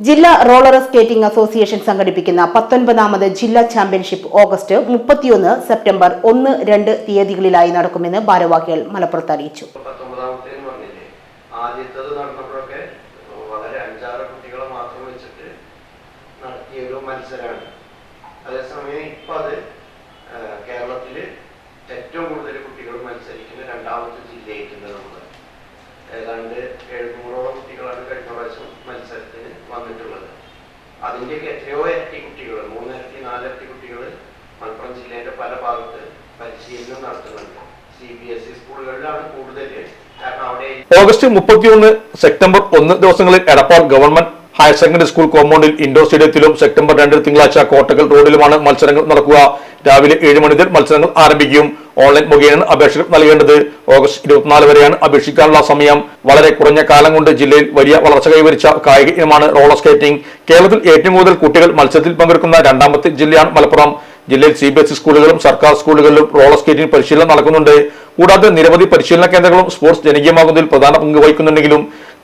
ജില്ലാ roller skating association സംഘടിപ്പിക്കുന്ന പത്തൊൻപതാമത് ജില്ലാ ചാമ്പ്യൻഷിപ്പ് ഓഗസ്റ്റ് മുപ്പത്തിയൊന്ന് സെപ്റ്റംബർ ഒന്ന് രണ്ട് തീയതികളിലായി നടക്കുമെന്ന് ഭാരവാഹികൾ മലപ്പുറത്ത് അറിയിച്ചു. കുട്ടികൾ ഏതാണ്ട് എഴുന്നൂറോളം മത്സരത്തിന് വന്നിട്ടുള്ളത് അതിന്റെയൊക്കെ എത്രയോ ഇരട്ടി കുട്ടികൾ മൂന്നിരട്ടി നാലിരട്ടി കുട്ടികൾ മലപ്പുറം ജില്ലയുടെ പല ഭാഗത്ത് പരിശീലനം നടത്തുന്നുണ്ട്. സി ബി എസ് ഇ സ്കൂളുകളിലാണ് കൂടുതൽ. അവിടെ ഓഗസ്റ്റ് മുപ്പത്തിയൊന്ന് സെപ്റ്റംബർ ഒന്ന് ദിവസങ്ങളിൽ Edappal government higher secondary school കോമ്പൗണ്ടിൽ ഇൻഡോർ സ്റ്റേഡിയത്തിലും സെപ്റ്റംബർ രണ്ട് തിങ്കളാഴ്ച കോട്ടകൾ റോഡിലുമാണ് മത്സരങ്ങൾ നടക്കുക. രാവിലെ ഏഴ് മണി മുതൽ മത്സരങ്ങൾ ആരംഭിക്കും. ഓൺലൈൻ മുഖേന അപേക്ഷകൾ നൽകേണ്ടത്. ഓഗസ്റ്റ് ഇരുപത്തിനാല് വരെയാണ് അപേക്ഷിക്കാനുള്ള സമയം. വളരെ കുറഞ്ഞ കാലം കൊണ്ട് ജില്ലയിൽ വലിയ വളർച്ച കൈവരിച്ച കായിക ഇനമാണ് റോളർ സ്കേറ്റിംഗ്. കേരളത്തിൽ ഏറ്റവും കൂടുതൽ കുട്ടികൾ മത്സരത്തിൽ പങ്കെടുക്കുന്ന രണ്ടാമത്തെ ജില്ലയാണ് മലപ്പുറം. ജില്ലയിൽ സി ബി എസ് ഇ സ്കൂളുകളും സർക്കാർ സ്കൂളുകളിലും റോളർ സ്കേറ്റിംഗ് പരിശീലനം നടക്കുന്നുണ്ട്. കൂടാതെ നിരവധി പരിശീലന കേന്ദ്രങ്ങളും സ്പോർട്സ് ജനകീയമാകുന്നതിൽ പ്രധാന പങ്ക് വഹിക്കുന്നുണ്ടെങ്കിലും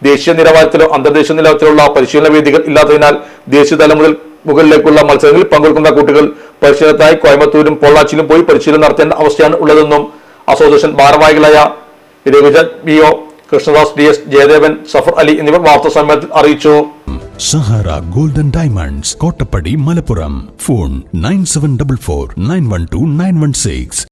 ദേശീയ നിലവാരത്തിലോ അന്തർദേശീയ നിലവാരത്തിലുള്ള പരിശീലന വേദികൾ ഇല്ലാത്തതിനാൽ ദേശീയ തലം മുതൽ മുകളിലേക്കുള്ള മത്സരങ്ങളിൽ പങ്കെടുക്കുന്ന കുട്ടികൾ പരിശീലനത്തിനായി കോയമ്പത്തൂരും പൊള്ളാച്ചിയിലും പോയി പരിശീലനം നടത്തേണ്ട അവസ്ഥയാണ് ഉള്ളതെന്നും അസോസിയേഷൻ ഭാരവാഹികളായ Ravijan B O Krishnadas D S Jayadevan Safar Ali എന്നിവർ വാർത്താ സമ്മേളനത്തിൽ അറിയിച്ചു. Sahara golden diamonds Kottappadi Malappuram. Phone nine seven double four nine one two nine one six.